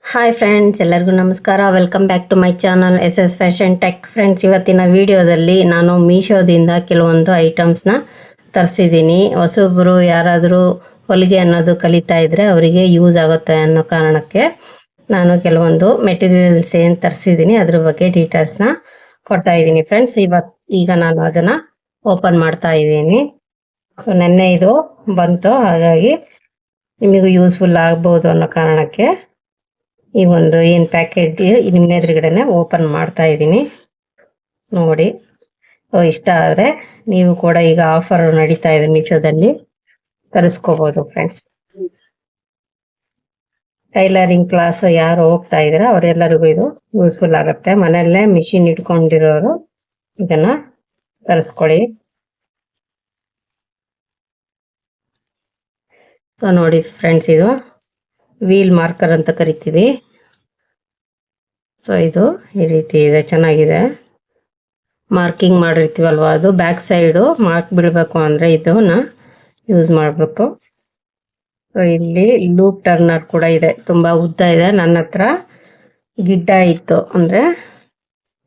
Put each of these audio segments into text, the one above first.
Hi friends ಎಲ್ಲರಿಗೂ ನಮಸ್ಕಾರ. Welcome back to my channel S S fashion tech friends ಇವತ್ತಿನ ವಿಡಿಯೋದಲ್ಲಿ ನಾನು ಮೀಶೋದಿಂದ ಕೆಲವೊಂದು ಐಟಮ್ಸ್ನ ತರಿಸಿದ್ದೀನಿ. ಹೊಸೊಬ್ಬರು ಯಾರಾದರೂ ಹೊಲಿಗೆ ಅನ್ನೋದು ಕಲಿತಾ ಇದ್ದರೆ ಅವರಿಗೆ ಯೂಸ್ ಆಗುತ್ತೆ ಅನ್ನೋ ಕಾರಣಕ್ಕೆ ನಾನು ಕೆಲವೊಂದು ಮೆಟೀರಿಯಲ್ಸ್ ಏನು ತರಿಸಿದ್ದೀನಿ, ಅದ್ರ ಬಗ್ಗೆ ಡೀಟೇಲ್ಸ್ನ ಕೊಡ್ತಾ ಇದ್ದೀನಿ ಫ್ರೆಂಡ್ಸ್ ಇವತ್ತು ಈಗ ನಾನು ಅದನ್ನು ಓಪನ್ ಮಾಡ್ತಾ ಇದ್ದೀನಿ. ಸೊ ನೆನ್ನೆ ಇದು ಬಂತು, ಹಾಗಾಗಿ ನಿಮಗೂ ಯೂಸ್ಫುಲ್ ಆಗ್ಬೋದು ಅನ್ನೋ ಕಾರಣಕ್ಕೆ ಈ ಒಂದು ಏನು ಪ್ಯಾಕೆಟ್ ಇದನ್ನ ಎದುರುಗಡೆನೆ ಓಪನ್ ಮಾಡ್ತಾ ಇದ್ದೀನಿ. ನೋಡಿ. ಇಷ್ಟ ಆದರೆ ನೀವು ಕೂಡ ಈಗ ಆಫರ್ ನಡೀತಾ ಇದೆ ಮೀಶೋದಲ್ಲಿ ತರಿಸ್ಕೋಬೋದು ಫ್ರೆಂಡ್ಸ್ ಟೈಲರಿಂಗ್ ಕ್ಲಾಸ್ ಯಾರು ಹೋಗ್ತಾ ಇದ್ರೆ ಅವರೆಲ್ಲರಿಗೂ ಇದು ಯೂಸ್ಫುಲ್ ಆಗುತ್ತೆ. ಮನೆಯಲ್ಲೇ ಮಿಷಿನ್ ಇಟ್ಕೊಂಡಿರೋರು ಇದನ್ನ ತರಿಸ್ಕೊಳ್ಳಿ ಸೊ ನೋಡಿ ಫ್ರೆಂಡ್ಸ್ ಇದು. ವೀಲ್ ಮಾರ್ಕರ್ ಅಂತ ಕರಿತೀವಿ. ಸೊ ಇದು ಈ ರೀತಿ ಇದೆ, ಚೆನ್ನಾಗಿದೆ. ಮಾರ್ಕಿಂಗ್ ಮಾಡಿರ್ತೀವಲ್ವ ಅದು? ಬ್ಯಾಕ್ ಸೈಡು ಮಾರ್ಕ್ ಬಿಡಬೇಕು ಅಂದರೆ ಇದನ್ನ ಯೂಸ್ ಮಾಡಬೇಕು. ಸೊ ಇಲ್ಲಿ ಲೂಪ್ ಟರ್ನರ್ ಕೂಡ ಇದೆ, ತುಂಬ ಉದ್ದ ಇದೆ. ನನ್ನ ಹತ್ರ ಗಿಡ್ಡ ಇತ್ತು ಅಂದರೆ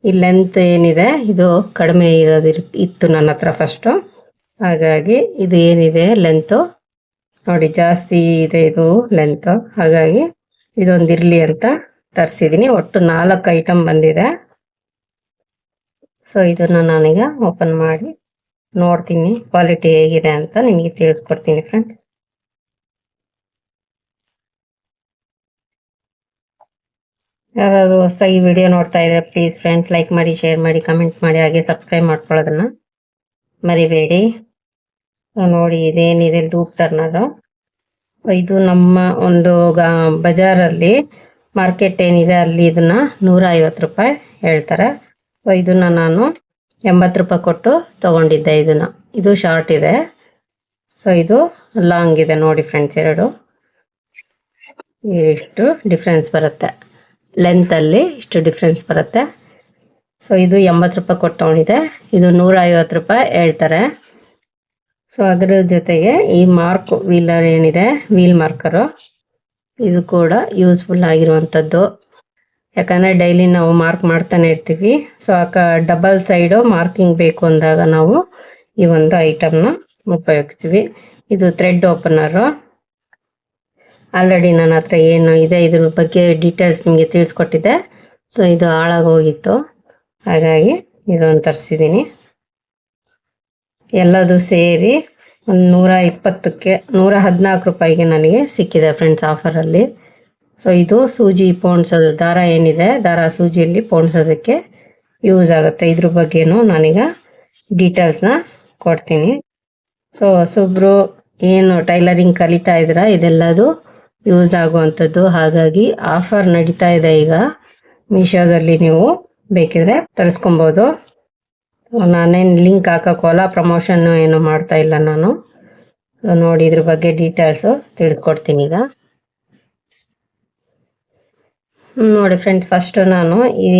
ಈ ಲೆಂತ್ ಏನಿದೆ, ಇದು ಕಡಿಮೆ ಇರೋದಿರ್, ಇತ್ತು ನನ್ನ ಹತ್ರ ಫಸ್ಟು ಹಾಗಾಗಿ ಇದು ಏನಿದೆ ಲೆಂತು ನೋಡಿ ಜಾಸ್ತಿ ಇದೆ ಇದು ಲೆಂತ್ ಹಾಗಾಗಿ ಇದೊಂದು ಇರಲಿ ಅಂತ ತರಿಸಿದ್ದೀನಿ ಒಟ್ಟು ನಾಲ್ಕು ಐಟಮ್ ಬಂದಿದೆ. ಸೊ ಇದನ್ನು ನಾನೀಗ ಓಪನ್ ಮಾಡಿ ನೋಡ್ತೀನಿ ಕ್ವಾಲಿಟಿ ಹೇಗಿದೆ ಅಂತ ನಿಮಗೆ ತಿಳಿಸ್ಕೊಡ್ತೀನಿ ಫ್ರೆಂಡ್ಸ್ ಯಾರಾದರೂ ಹೊಸದಾಗಿ ವಿಡಿಯೋ ನೋಡ್ತಾ ಇದ್ದಾರೆ ಪ್ಲೀಸ್ ಫ್ರೆಂಡ್ಸ್ ಲೈಕ್ ಮಾಡಿ ಶೇರ್ ಮಾಡಿ ಕಮೆಂಟ್ ಮಾಡಿ, ಹಾಗೆ ಸಬ್ಸ್ಕ್ರೈಬ್ ಮಾಡ್ಕೊಳ್ಳೋದನ್ನ ಮರಿಬೇಡಿ. ನೋಡಿ, ಇದೇನಿದೆ ಲೂಪ್ ಸೊ ಇದು ನಮ್ಮ ಒಂದು ಬಜಾರಲ್ಲಿ ಮಾರ್ಕೆಟ್ ಏನಿದೆ ಅಲ್ಲಿ ಇದನ್ನ ನೂರ ಐವತ್ತು ರೂಪಾಯಿ ಹೇಳ್ತಾರೆ. ಸೊ ಇದನ್ನ ನಾನು ಎಂಬತ್ತು ರೂಪಾಯಿ ಕೊಟ್ಟು ತಗೊಂಡಿದ್ದೆ ಇದನ್ನ. ಇದು ಶಾರ್ಟ್ ಇದೆ. ಸೊ ಇದು ಲಾಂಗ್ ಇದೆ ನೋಡಿ ಫ್ರೆಂಡ್ಸ್ ಎರಡು. ಇಷ್ಟು ಡಿಫ್ರೆನ್ಸ್ ಬರುತ್ತೆ? ಲೆಂತಲ್ಲಿ ಇಷ್ಟು ಡಿಫ್ರೆನ್ಸ್ ಬರುತ್ತೆ. ಸೊ ಇದು ಎಂಬತ್ತು ರೂಪಾಯಿ ಕೊಟ್ಟು ತಗೊಂಡಿದೆ ಇದು ನೂರ ರೂಪಾಯಿ ಹೇಳ್ತಾರೆ. ಸೊ ಅದರ ಜೊತೆಗೆ ಈ ಮಾರ್ಕ್ ವೀಲರ್ ಏನಿದೆ? Wheel marker. ಇದು ಕೂಡ ಯೂಸ್ಫುಲ್ ಆಗಿರುವಂಥದ್ದು. ಯಾಕಂದರೆ ಡೈಲಿ ನಾವು ಮಾರ್ಕ್ ಮಾಡ್ತಾನೆ ಇರ್ತೀವಿ. ಸೊ ಆ ಡಬಲ್ ಸೈಡು ಮಾರ್ಕಿಂಗ್ ಬೇಕು ಅಂದಾಗ ನಾವು ಈ ಒಂದು ಐಟಮ್ನ ಉಪಯೋಗಿಸ್ತೀವಿ. ಇದು ಥ್ರೆಡ್ ಓಪನರು ಆಲ್ರೆಡಿ ನನ್ನ ಹತ್ರ ಏನು ಇದೆ? ಇದ್ರ ಬಗ್ಗೆ ಡೀಟೇಲ್ಸ್ ನಿಮಗೆ ತಿಳಿಸ್ಕೊಟ್ಟಿದ್ದೆ. ಸೊ ಇದು ಹಾಳಾಗಿ ಹೋಗಿತ್ತು. ಹಾಗಾಗಿ ಇದೊಂದು ತರಿಸಿದ್ದೀನಿ ಎಲ್ಲದು ಸೇರಿ ಒಂದು ನೂರ ಇಪ್ಪತ್ತಕ್ಕೆ, ನೂರ ಹದಿನಾಲ್ಕು ರೂಪಾಯಿಗೆ ನನಗೆ ಸಿಕ್ಕಿದೆ ಫ್ರೆಂಡ್ಸ್ ಆಫರಲ್ಲಿ ಸೊ ಇದು ಸೂಜಿ ಪೋಣಿಸೋದು. ದಾರ ಏನಿದೆ, ದಾರ ಸೂಜಿಯಲ್ಲಿ ಪೋಣಿಸೋದಕ್ಕೆ ಯೂಸ್ ಆಗುತ್ತೆ. ಇದ್ರ ಬಗ್ಗೆನೂ ನಾನೀಗ ಡೀಟೇಲ್ಸ್ನ ಕೊಡ್ತೀನಿ. ಸೊ ಸುಬ್ರು, ಏನು ಟೈಲರಿಂಗ್ ಕಲಿತಾ ಇದ್ದೀರಾ ಇದೆಲ್ಲದು ಯೂಸ್ ಆಗುವಂಥದ್ದು. ಹಾಗಾಗಿ ಆಫರ್ ನಡೀತಾ ಇದೆ ಈಗ. ಮೀಶೋದಲ್ಲಿ ನೀವು ಬೇಕಿದ್ರೆ ತರಿಸ್ಕೊಬೋದು. ನಾನೇನು ಲಿಂಕ್ ಹಾಕೋಕ್ಕಲ್ಲ ಪ್ರಮೋಷನ್ ಏನು ಮಾಡ್ತಾ ಇಲ್ಲ ನಾನು. ನೋಡಿ ಇದ್ರ ಬಗ್ಗೆ ಡೀಟೇಲ್ಸು ತಿಳಿದುಕೊಡ್ತೀನಿ ಈಗ. ನೋಡಿ ಫ್ರೆಂಡ್ಸ್ ಫಸ್ಟು ನಾನು ಈ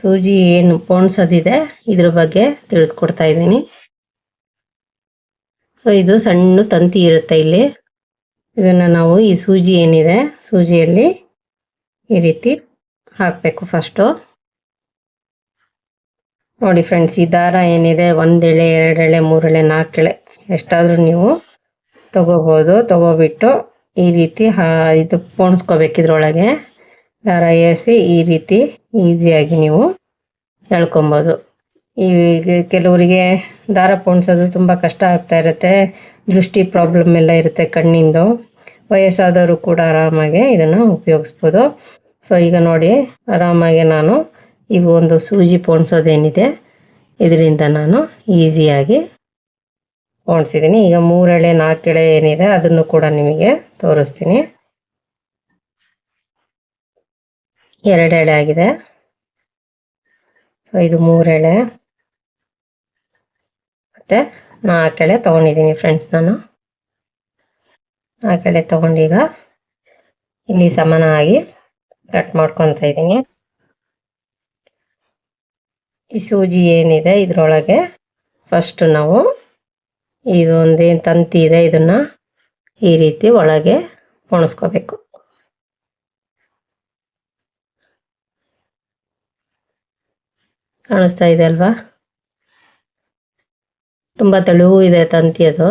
ಸೂಜಿ ಏನು ಪೋಣಿಸೋದಿದೆ, ಇದ್ರ ಬಗ್ಗೆ ತಿಳಿಸ್ಕೊಡ್ತಾ ಇದ್ದೀನಿ. ಸೊ ಇದು ಸಣ್ಣ ತಂತಿ ಇರುತ್ತೆ ಇಲ್ಲಿ. ಇದನ್ನು ನಾವು ಈ ಸೂಜಿ ಏನಿದೆ, ಸೂಜಿಯಲ್ಲಿ ಈ ರೀತಿ ಹಾಕಬೇಕು ಫಸ್ಟು ನೋಡಿ ಫ್ರೆಂಡ್ಸ್ ಈ ದಾರ ಏನಿದೆ? ಒಂದೆಳೆ ಎಳೆ ಮೂರೆಳೆ ಎಳೆ ಎಷ್ಟಾದರೂ ನೀವು ತಗೋಬೋದು, ತಗೋಬಿಟ್ಟು ಈ ರೀತಿ ಇದು ಪೋಣಿಸ್ಕೋಬೇಕು ಇದ್ರೊಳಗೆ ದಾರ ಏರಿಸಿ ಈ ರೀತಿ ಈಸಿಯಾಗಿ ನೀವು ಎಳ್ಕೊಬೋದು. ಈಗ ಕೆಲವರಿಗೆ ದಾರ ಪೋಣಿಸೋದು ತುಂಬ ಕಷ್ಟ ಆಗ್ತಾ ಇರುತ್ತೆ. ದೃಷ್ಟಿ ಪ್ರಾಬ್ಲಮ್ ಎಲ್ಲ ಇರುತ್ತೆ ಕಣ್ಣಿಂದು. ವಯಸ್ಸಾದವರು ಕೂಡ ಆರಾಮಾಗಿ ಇದನ್ನು ಉಪಯೋಗಿಸ್ಬೋದು. ಸೊ ಈಗ ನೋಡಿ, ಆರಾಮಾಗಿ ನಾನು ಇವು ಒಂದು ಸೂಜಿ ಪೋಣಿಸೋದೇನಿದೆ. ಇದರಿಂದ ನಾನು ಈಸಿಯಾಗಿ ಪೋಣಿಸಿದ್ದೀನಿ. ಈಗ ಮೂರೆಳೆ, ನಾಲ್ಕೆಳೆ ಏನಿದೆ ಅದನ್ನು ಕೂಡ ನಿಮಗೆ ತೋರಿಸ್ತೀನಿ. ಎರಡೆಳೆ ಆಗಿದೆ. ಸೊ ಇದು ಮೂರೆಳೆ. ಮತ್ತು ನಾಲ್ಕೆಳೆ ತೊಗೊಂಡಿದ್ದೀನಿ ಫ್ರೆಂಡ್ಸ್ ನಾನು. ನಾಲ್ಕೆಳೆ ತೊಗೊಂಡೀಗ ಇಲ್ಲಿ ಸಮಾನವಾಗಿ ಕಟ್ ಮಾಡ್ಕೊತಾ ಇದ್ದೀನಿ. ಈ ಸೂಜಿ ಏನಿದೆ ಇದರೊಳಗೆ? ಫಸ್ಟ್ ನಾವು ಇದೊಂದೇನು ತಂತಿ ಇದೆ, ಇದನ್ನು ಈ ರೀತಿ ಒಳಗೆ ಒಣಸ್ಕೋಬೇಕು. ಕಾಣಿಸ್ತಾ ಇದೆ ಅಲ್ವಾ? ತುಂಬ ತೆಳುವು ಇದೆ ತಂತಿ ಅದು.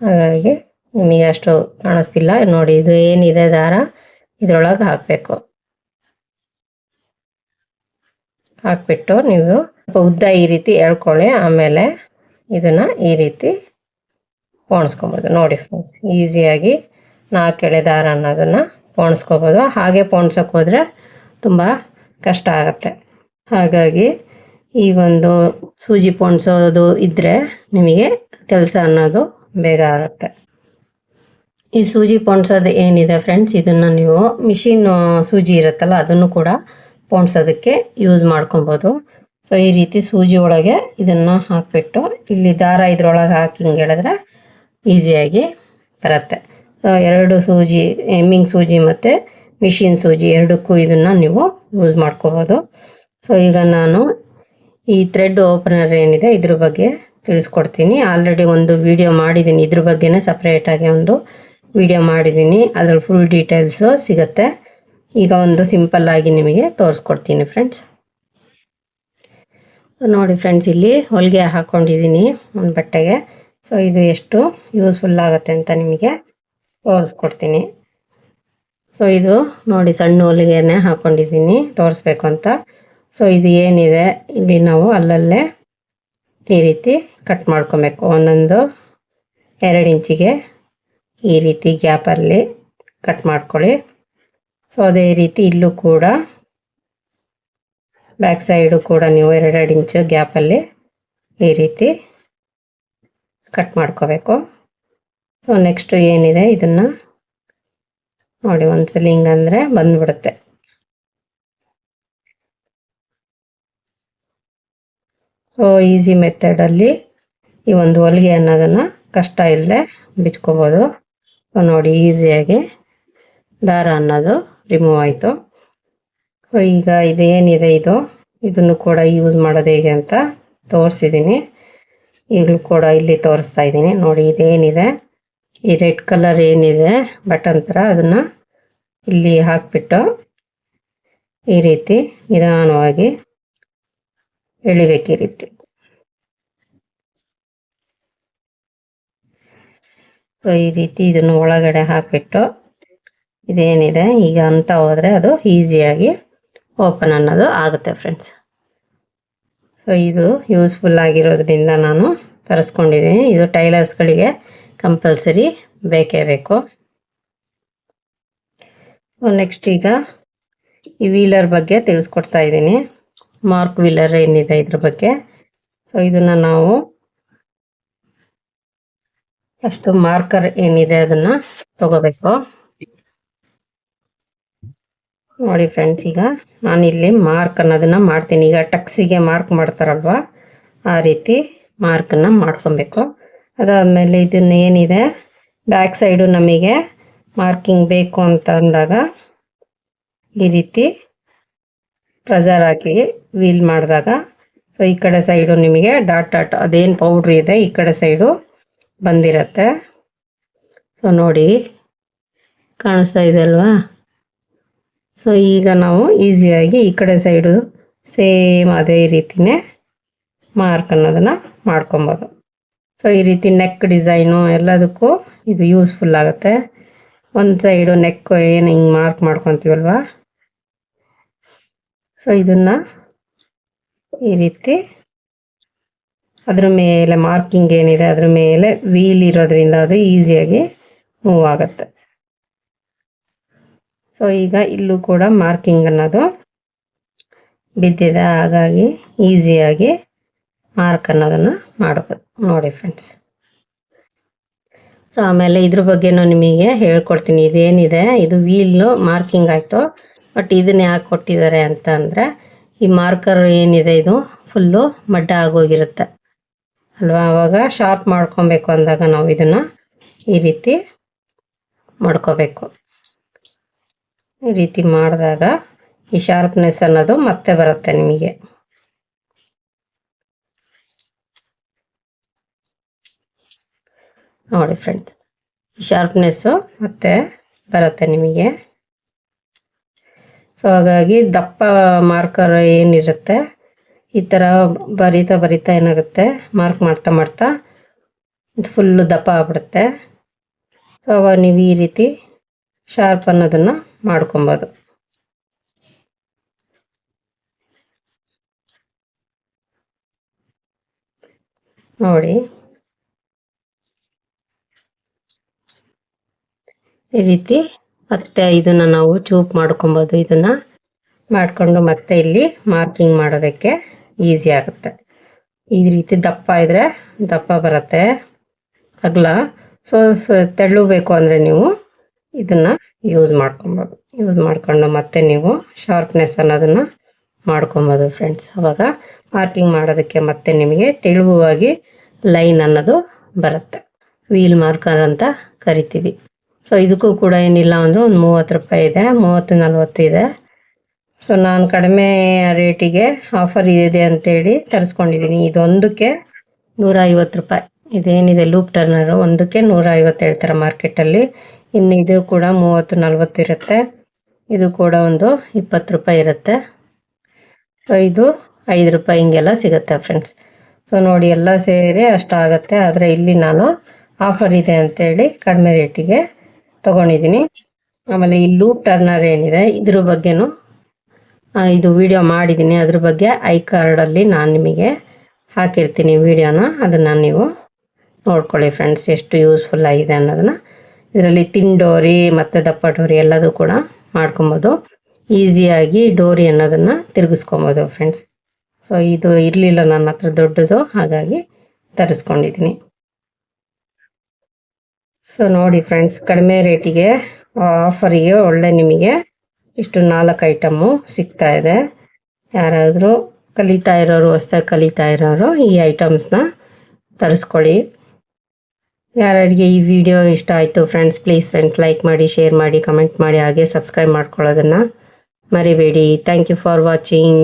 ಹಾಗಾಗಿ ನಿಮಗೆ ಅಷ್ಟು ಕಾಣಿಸ್ತಿಲ್ಲ. ನೋಡಿ, ಇದು ಏನಿದೆ ದಾರ? ಇದರೊಳಗೆ ಹಾಕಬೇಕು. ಹಾಕ್ಬಿಟ್ಟು ನೀವು ಸ್ವಲ್ಪ ಉದ್ದ ಈ ರೀತಿ ಎಳ್ಕೊಳ್ಳಿ, ಆಮೇಲೆ ಇದನ್ನು ಈ ರೀತಿ ಪೋಣಿಸ್ಕೊಬೋದು. ನೋಡಿ ಈಸಿಯಾಗಿ ನಾಲ್ಕು ಎಳೆ ದಾರ ಅನ್ನೋದನ್ನು ಪೋಣಿಸ್ಕೊಬೋದು. ಹಾಗೆ ಪೋಣ್ಸೋಕೆ ಹೋದರೆ ತುಂಬ ಕಷ್ಟ ಆಗುತ್ತೆ. ಹಾಗಾಗಿ ಈ ಒಂದು ಸೂಜಿ ಪೋಣಿಸೋದು ಇದ್ದರೆ ನಿಮಗೆ ಕೆಲಸ ಅನ್ನೋದು ಬೇಗ ಆಗುತ್ತೆ. ಈ ಸೂಜಿ ಪೋಣಿಸೋದು ಏನಿದೆ ಫ್ರೆಂಡ್ಸ್ ಇದನ್ನು ನೀವು ಮಿಷಿನ್ ಸೂಜಿ ಇರುತ್ತಲ್ಲ, ಅದನ್ನು ಕೂಡ ಪೋಣಿಸೋದಕ್ಕೆ ಯೂಸ್ ಮಾಡ್ಕೊಬೋದು. ಸೊ ಈ ರೀತಿ ಸೂಜಿ ಒಳಗೆ ಇದನ್ನು ಹಾಕಿಬಿಟ್ಟು ಇಲ್ಲಿ ದಾರ ಇದ್ರೊಳಗೆ ಹಾಕಿ ಹಿಂಗೆ ಹೇಳಿದ್ರೆ ಈಸಿಯಾಗಿ ಬರುತ್ತೆ. ಸೊ ಎರಡು ಸೂಜಿ ಎಮ್ಮಿಂಗ್ ಸೂಜಿ ಮತ್ತು ಮಿಷಿನ್ ಸೂಜಿ ಎರಡಕ್ಕೂ ಇದನ್ನು ನೀವು ಯೂಸ್ ಮಾಡ್ಕೋಬೋದು. ಸೊ ಈಗ ನಾನು ಈ ಥ್ರೆಡ್ ಓಪನರ್ ಏನಿದೆ ಇದ್ರ ಬಗ್ಗೆ ತಿಳಿಸ್ಕೊಡ್ತೀನಿ. ಆಲ್ರೆಡಿ ಒಂದು ವಿಡಿಯೋ ಮಾಡಿದ್ದೀನಿ. ಇದ್ರ ಬಗ್ಗೆನೇ ಸಪ್ರೇಟಾಗಿ ಒಂದು ವಿಡಿಯೋ ಮಾಡಿದ್ದೀನಿ. ಅದ್ರಲ್ಲಿ ಫುಲ್ ಡೀಟೇಲ್ಸು ಸಿಗುತ್ತೆ. ಈಗ ಒಂದು ಸಿಂಪಲ್ ಆಗಿ ನಿಮಗೆ ತೋರಿಸ್ಕೊಡ್ತೀನಿ ಫ್ರೆಂಡ್ಸ್ ನೋಡಿ ಫ್ರೆಂಡ್ಸ್ ಇಲ್ಲಿ ಹೊಲಿಗೆ ಹಾಕ್ಕೊಂಡಿದ್ದೀನಿ ಒಂದು ಬಟ್ಟೆಗೆ. ಸೊ ಇದು ಎಷ್ಟು ಯೂಸ್ಫುಲ್ ಆಗುತ್ತೆ ಅಂತ ನಿಮಗೆ ತೋರಿಸ್ಕೊಡ್ತೀನಿ. ಸೊ ಇದು ನೋಡಿ ಸಣ್ಣ ಹೊಲಿಗೆನೇ ಹಾಕ್ಕೊಂಡಿದ್ದೀನಿ ತೋರಿಸ್ಬೇಕು ಅಂತ. ಸೊ ಇದು ಏನಿದೆ? ಇಲ್ಲಿ ನಾವು ಅಲ್ಲಲ್ಲೇ ಈ ರೀತಿ ಕಟ್ ಮಾಡ್ಕೊಬೇಕು. ಒಂದೊಂದು ಎರಡು ಇಂಚಿಗೆ ಈ ರೀತಿ ಗ್ಯಾಪಲ್ಲಿ ಕಟ್ ಮಾಡ್ಕೊಳ್ಳಿ. ಸೊ ಅದೇ ರೀತಿ ಇಲ್ಲೂ ಕೂಡ ಬ್ಯಾಕ್ ಸೈಡು ಕೂಡ ನೀವು ಎರಡೆರಡು ಇಂಚು ಗ್ಯಾಪಲ್ಲಿ ಈ ರೀತಿ ಕಟ್ ಮಾಡ್ಕೋಬೇಕು. ಸೊ ನೆಕ್ಸ್ಟು ಏನಿದೆ? ಇದನ್ನು ನೋಡಿ, ಒಂದ್ಸಲಿ ಹಿಂಗಂದರೆ ಬಂದ್ಬಿಡುತ್ತೆ. ಸೊ ಈಸಿ ಮೆಥಡಲ್ಲಿ ಈ ಒಂದು ಹೊಲಿಗೆ ಅನ್ನೋದನ್ನು ಕಷ್ಟ ಇಲ್ಲದೆ ಬಿಚ್ಕೋಬೋದು. ನೋಡಿ ಈಸಿಯಾಗಿ ದಾರ ಅನ್ನೋದು ರಿಮೂವ್ ಆಯಿತು. ಈಗ ಇದೇನಿದೆ ಇದು? ಇದನ್ನು ಕೂಡ ಯೂಸ್ ಮಾಡೋದು ಹೇಗೆ ಅಂತ ತೋರಿಸಿದ್ದೀನಿ ಈಗಲೂ ಕೂಡ ಇಲ್ಲಿ ತೋರಿಸ್ತಾ ಇದ್ದೀನಿ. ನೋಡಿ, ಇದೇನಿದೆ? ಈ ರೆಡ್ ಕಲರ್ ಏನಿದೆ? ಬಟನ್ ಥರ ಅದನ್ನು ಇಲ್ಲಿ ಹಾಕಿಬಿಟ್ಟು ಈ ರೀತಿ ನಿಧಾನವಾಗಿ ಎಳಿಬೇಕು ಈ ರೀತಿ. ಸೊ ಈ ರೀತಿ ಇದನ್ನು ಒಳಗಡೆ ಹಾಕ್ಬಿಟ್ಟು ಇದೇನಿದೆ? ಈಗ ಅಂತ ಹೋದರೆ ಅದು ಈಸಿಯಾಗಿ ಓಪನ್ ಅನ್ನೋದು ಆಗುತ್ತೆ ಫ್ರೆಂಡ್ಸ್ ಸೊ ಇದು ಯೂಸ್ಫುಲ್ ಆಗಿರೋದ್ರಿಂದ ನಾನು ತರಿಸ್ಕೊಂಡಿದ್ದೀನಿ. ಇದು ಟೈಲರ್ಸ್ಗಳಿಗೆ ಕಂಪಲ್ಸರಿ ಬೇಕೇ ಬೇಕು. ನೆಕ್ಸ್ಟ್ ಈಗ ಈ ವೀಲರ್ ಬಗ್ಗೆ ತಿಳಿಸ್ಕೊಡ್ತಾ ಇದ್ದೀನಿ. ಮಾರ್ಕ್ ವೀಲರ್ ಏನಿದೆ ಇದ್ರ ಬಗ್ಗೆ. ಸೊ ಇದನ್ನ ನಾವು ಅಷ್ಟು ಮಾರ್ಕರ್ ಏನಿದೆ ಅದನ್ನ ತಗೋಬೇಕು. ನೋಡಿ ಫ್ರೆಂಡ್ಸ್ ಈಗ ನಾನಿಲ್ಲಿ ಮಾರ್ಕ್ ಅನ್ನೋದನ್ನ ಮಾಡ್ತೀನಿ. ಈಗ ಟಕ್ಸಿಗೆ ಮಾರ್ಕ್ ಮಾಡ್ತಾರಲ್ವ? ಆ ರೀತಿ ಮಾರ್ಕನ್ನು ಮಾಡ್ಕೊಬೇಕು. ಅದಾದಮೇಲೆ ಇದನ್ನು ಏನಿದೆ? ಬ್ಯಾಕ್ ಸೈಡು ನಮಗೆ ಮಾರ್ಕಿಂಗ್ ಬೇಕು ಅಂತ ಅಂದಾಗ ಈ ರೀತಿ ಪ್ರಜರ್ ಹಾಕಿ ವೀಲ್ ಮಾಡಿದಾಗ ಸೊ ಈ ಕಡೆ ಸೈಡು ನಿಮಗೆ ಡಾಟ್ ಡಾಟ್ ಅದೇನು ಪೌಡ್ರ್ ಇದೆ, ಈ ಕಡೆ ಸೈಡು ಬಂದಿರತ್ತೆ. ಸೊ ನೋಡಿ, ಕಾಣಿಸ್ತಾ ಇದೆ ಅಲ್ವಾ? ಸೊ ಈಗ ನಾವು ಈಸಿಯಾಗಿ ಈ ಕಡೆ ಸೈಡು ಸೇಮ್ ಅದೇ ರೀತಿನೇ ಮಾರ್ಕ್ ಅನ್ನೋದನ್ನು ಮಾಡ್ಕೊಬೋದು. ಸೊ ಈ ರೀತಿ ನೆಕ್ ಡಿಸೈನು ಎಲ್ಲದಕ್ಕೂ ಇದು ಯೂಸ್ಫುಲ್ ಆಗುತ್ತೆ. ಒಂದು ಸೈಡು ನೆಕ್ ಏನು ಹಿಂಗೆ ಮಾರ್ಕ್ ಮಾಡ್ಕೊತೀವಲ್ವ? ಸೊ ಇದನ್ನು ಈ ರೀತಿ ಅದ್ರ ಮೇಲೆ ಮಾರ್ಕಿಂಗ್ ಏನಿದೆ ಅದ್ರ ಮೇಲೆ ವೀಲ್ ಇರೋದ್ರಿಂದ ಅದು ಈಸಿಯಾಗಿ ಮೂವ್ ಆಗುತ್ತೆ. ಸೊ ಈಗ ಇಲ್ಲೂ ಕೂಡ ಮಾರ್ಕಿಂಗ್ ಅನ್ನೋದು ಬಿದ್ದಿದೆ. ಹಾಗಾಗಿ ಈಸಿಯಾಗಿ ಮಾರ್ಕ್ ಅನ್ನೋದನ್ನು ಮಾಡ್ಬೋದು ನೋಡಿ ಫ್ರೆಂಡ್ಸ್ ಸೊ ಆಮೇಲೆ ಇದ್ರ ಬಗ್ಗೆನೂ ನಿಮಗೆ ಹೇಳ್ಕೊಡ್ತೀನಿ. ಇದೇನಿದೆ? ಇದು ವೀಲು ಮಾರ್ಕಿಂಗ್ ಆಯಿತು. ಬಟ್ ಇದನ್ನ ಯಾಕೆ ಕೊಟ್ಟಿದ್ದಾರೆ ಅಂತ ಅಂದರೆ, ಈ ಮಾರ್ಕರ್ ಏನಿದೆ ಇದು? ಫುಲ್ಲು ಮಡ್ಡ ಆಗೋಗಿರುತ್ತೆ. ಅಲ್ವಾ? ಆವಾಗ ಶಾರ್ಪ್ ಮಾಡ್ಕೊಬೇಕು ಅಂದಾಗ ನಾವು ಇದನ್ನು ಈ ರೀತಿ ಮಾಡ್ಕೋಬೇಕು. ಈ ರೀತಿ ಮಾಡಿದಾಗ ಈ ಶಾರ್ಪ್ನೆಸ್ ಅನ್ನೋದು ಮತ್ತೆ ಬರುತ್ತೆ ನಿಮಗೆ. ನೋಡಿ ಫ್ರೆಂಡ್ಸ್ ಶಾರ್ಪ್ನೆಸ್ಸು ಮತ್ತೆ ಬರುತ್ತೆ ನಿಮಗೆ. ಸೊ ಹಾಗಾಗಿ ದಪ್ಪ ಮಾರ್ಕರ್ ಏನಿರುತ್ತೆ, ಈ ಥರ ಬರಿತಾ ಬರಿತಾ ಏನಾಗುತ್ತೆ ಮಾರ್ಕ್ ಮಾಡ್ತಾ ಮಾಡ್ತಾ ಫುಲ್ಲು ದಪ್ಪ ಆಗ್ಬಿಡುತ್ತೆ. ಸೊ ಅವಾಗ ನೀವು ಈ ರೀತಿ ಶಾರ್ಪ್ ಅನ್ನೋದನ್ನು ಮಾಡ್ಕೊಬೋದು. ನೋಡಿ. ಈ ರೀತಿ ಮತ್ತೆ ಇದನ್ನ ನಾವು ಚೂಪ್ ಮಾಡ್ಕೊಬೋದು. ಇದನ್ನ ಮಾಡಿಕೊಂಡು ಮತ್ತೆ ಇಲ್ಲಿ ಮಾರ್ಕಿಂಗ್ ಮಾಡೋದಕ್ಕೆ ಈಸಿ ಆಗುತ್ತೆ. ಈ ರೀತಿ ದಪ್ಪ ಇದ್ರೆ ದಪ್ಪ ಬರುತ್ತೆ. ಅಗಲ. ಸೊ ತೆಳ್ಳು ಬೇಕು ಅಂದರೆ ನೀವು ಇದನ್ನು ಯೂಸ್ ಮಾಡ್ಕೊಬೋದು. ಯೂಸ್ ಮಾಡ್ಕೊಂಡು ಮತ್ತೆ ನೀವು ಶಾರ್ಪ್ನೆಸ್ ಅನ್ನೋದನ್ನು ಮಾಡ್ಕೊಬೋದು ಫ್ರೆಂಡ್ಸ್ ಅವಾಗ ಮಾರ್ಕಿಂಗ್ ಮಾಡೋದಕ್ಕೆ ಮತ್ತೆ ನಿಮಗೆ ತೆಳುವಾಗಿ ಲೈನ್ ಅನ್ನೋದು ಬರುತ್ತೆ. ವೀಲ್ ಮಾರ್ಕರ್ ಅಂತ ಕರಿತೀವಿ. ಸೊ ಇದಕ್ಕೂ ಕೂಡ ಏನಿಲ್ಲ ಅಂದರೆ ಒಂದು ಮೂವತ್ತು ರೂಪಾಯಿ ಇದೆ, ಮೂವತ್ತು ನಲ್ವತ್ತು ಇದೆ. ಸೊ ನಾನು ಕಡಿಮೆ ರೇಟಿಗೆ ಆಫರ್ ಇದೆ ಅಂತೇಳಿ ತರಿಸ್ಕೊಂಡಿದ್ದೀನಿ ಇದೊಂದಕ್ಕೆ ನೂರ ಐವತ್ತು ರೂಪಾಯಿ. ಇದೇನಿದೆ ಲೂಪ್ ಟರ್ನರು ಒಂದಕ್ಕೆ ನೂರ ಐವತ್ತು ಹೇಳ್ತಾರೆ ಮಾರ್ಕೆಟಲ್ಲಿ ಇನ್ನು ಇದು ಕೂಡ ಮೂವತ್ತು ನಲ್ವತ್ತು ಇರುತ್ತೆ. ಇದು ಕೂಡ ಒಂದು ಇಪ್ಪತ್ತು ರೂಪಾಯಿ ಇರುತ್ತೆ. ಸೊ ಇದು ಐದು ರೂಪಾಯಿ ಹಿಂಗೆಲ್ಲ ಸಿಗುತ್ತೆ ಫ್ರೆಂಡ್ಸ್ ಸೊ ನೋಡಿ ಎಲ್ಲ ಸೇರಿ ಅಷ್ಟಾಗತ್ತೆ. ಆದರೆ ಇಲ್ಲಿ ನಾನು ಆಫರ್ ಇದೆ ಅಂತೇಳಿ ಕಡಿಮೆ ರೇಟಿಗೆ ತೊಗೊಂಡಿದ್ದೀನಿ. ಆಮೇಲೆ ಈ ಲೂಪ್ ಟರ್ನರ್ ಏನಿದೆ, ಇದ್ರ ಬಗ್ಗೆನೂ ಇದು ವಿಡಿಯೋ ಮಾಡಿದ್ದೀನಿ. ಅದ್ರ ಬಗ್ಗೆ ಐ ಕಾರ್ಡಲ್ಲಿ ನಾನು ನಿಮಗೆ ಹಾಕಿರ್ತೀನಿ ವಿಡಿಯೋನ ಅದನ್ನು ನೀವು ನೋಡ್ಕೊಳ್ಳಿ ಫ್ರೆಂಡ್ಸ್ ಎಷ್ಟು ಯೂಸ್ಫುಲ್ ಆಗಿದೆ ಅನ್ನೋದನ್ನು. ಇದರಲ್ಲಿ ತಿನ್ ಡೋರಿ ಮತ್ತು ದಪ್ಪ ಡೋರಿ ಎಲ್ಲದೂ ಕೂಡ ಮಾಡ್ಕೊಬೋದು. ಈಸಿಯಾಗಿ ಡೋರಿ ಅನ್ನೋದನ್ನು ತಿರುಗಿಸ್ಕೊಬೋದು ಫ್ರೆಂಡ್ಸ್ ಸೊ ಇದು ಇರಲಿಲ್ಲ ನನ್ನ ಹತ್ರ ದೊಡ್ಡದು, ಹಾಗಾಗಿ ತರಿಸ್ಕೊಂಡಿದ್ದೀನಿ ಸೊ ನೋಡಿ ಫ್ರೆಂಡ್ಸ್ ಕಡಿಮೆ ರೇಟಿಗೆ ಆಫರಿಗೆ ಒಳ್ಳೆ ನಿಮಗೆ ಇಷ್ಟು ನಾಲ್ಕು ಐಟಮು ಸಿಗ್ತಾ ಇದೆ. ಯಾರಾದರೂ ಕಲಿತಾ ಇರೋರು, ಹೊಸ್ದಾಗಿ ಕಲಿತಾ ಇರೋರು ಈ ಐಟಮ್ಸ್ನ ತರಿಸ್ಕೊಳ್ಳಿ. ಯಾರಿಗೆ ಈ ವಿಡಿಯೋ ಇಷ್ಟ ಆಯಿತು ಫ್ರೆಂಡ್ಸ್ ಪ್ಲೀಸ್ ಫ್ರೆಂಡ್ಸ್ ಲೈಕ್ ಮಾಡಿ ಶೇರ್ ಮಾಡಿ ಕಮೆಂಟ್ ಮಾಡಿ, ಹಾಗೆ ಸಬ್ಸ್ಕ್ರೈಬ್ ಮಾಡ್ಕೊಳ್ಳೋದನ್ನು ಮರಿಬೇಡಿ. Thank you for watching